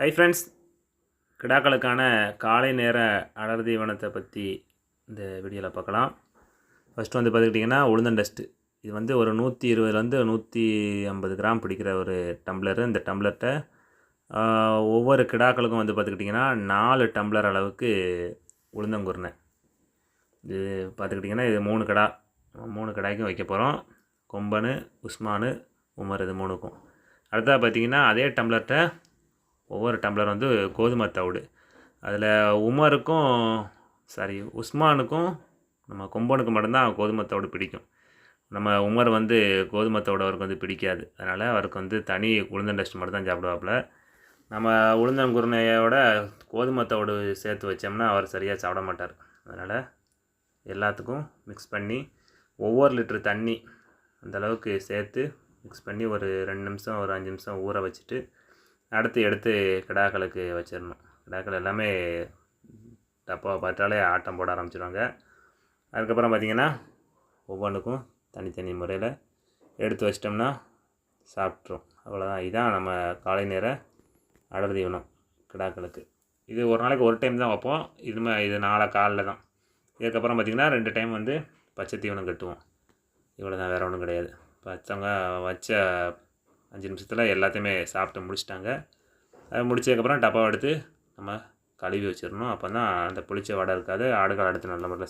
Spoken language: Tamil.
ஹை ஃப்ரெண்ட்ஸ் கிடாக்களுக்கான காலை நேர அடர் தீவனத்தை பற்றி இந்த வீடியோவில் பார்க்கலாம். ஃபஸ்ட்டு வந்து பார்த்துக்கிட்டிங்கன்னா உளுந்தன் டஸ்ட்டு. இது வந்து ஒரு நூற்றி இருபதுலேருந்து நூற்றி ஐம்பது கிராம் பிடிக்கிற ஒரு டம்ளரு. இந்த டம்ளர்கிட்ட ஒவ்வொரு கிடாக்களுக்கும் வந்து பார்த்துக்கிட்டிங்கன்னா நாலு டம்ளர் அளவுக்கு உளுந்தங்குருணை இது பார்த்துக்கிட்டிங்கன்னா இது மூணு கிடா. மூணு கிடாய்க்கும் வைக்க போகிறோம் கொம்பனு உஸ்மானு உமர் இது மூணுக்கும். அடுத்ததாக பார்த்தீங்கன்னா அதே டம்ளர்கிட்ட ஒவ்வொரு டம்ளர் வந்து கோதுமை தவிடு. அதில் உமருக்கும் சாரி உஸ்மானுக்கும் நம்ம கொம்பனுக்கு மட்டும்தான் கோதுமை தவிடு பிடிக்கும். நம்ம உமர் வந்து கோதுமை தவிடு அவருக்கு வந்து பிடிக்காது. அதனால் அவருக்கு வந்து தனி உளுந்தன் டஸ்ட் மட்டும் தான் சாப்பிடுவாப்புல. நம்ம உளுந்தங்குருணையோட கோதுமை தவிடு சேர்த்து வச்சோம்னா அவர் சரியாக சாப்பிட மாட்டார். அதனால் எல்லாத்துக்கும் மிக்ஸ் பண்ணி ஒவ்வொரு லிட்ரு தண்ணி அந்த அளவுக்கு சேர்த்து மிக்ஸ் பண்ணி ஒரு ரெண்டு நிமிஷம் ஒரு அஞ்சு நிமிஷம் ஊற வச்சுட்டு அடுத்து எடுத்து கிடாக்களுக்கு வச்சிடணும். கிடாக்கள் எல்லாமே டப்பாவை பார்த்தாலே ஆட்டம் போட ஆரம்பிச்சிடுவாங்க அதுக்கப்புறம் பார்த்திங்கன்னா ஒவ்வொன்றுக்கும் தனித்தனி முறையில் எடுத்து வச்சிட்டோம்னா சாப்பிட்ரும் அவ்வளோதான் இதுதான் நம்ம காலை நேர அடர் தீவனம் கிடாக்களுக்கு. இது ஒரு நாளைக்கு ஒரு டைம் தான் வைப்போம். இதுமே இது நாளை காலைல தான். இதுக்கப்புறம் பார்த்திங்கன்னா ரெண்டு டைம் வந்து பச்சை தீவனம் கட்டுவோம். இவ்வளோ தான் வேறு ஒன்றும் கிடையாது. பச்சவங்க வச்ச அஞ்சு நிமிஷத்தில் எல்லாத்தையுமே சாப்பிட்டு முடிச்சிட்டாங்க. அது முடிச்சதுக்கப்புறம் டப்பாவை எடுத்து நம்ம கழுவி வச்சிடணும். அப்போ தான் அந்த புளிச்ச வடை இருக்காது. ஆடுகள் அடுத்து நல்ல முறையில்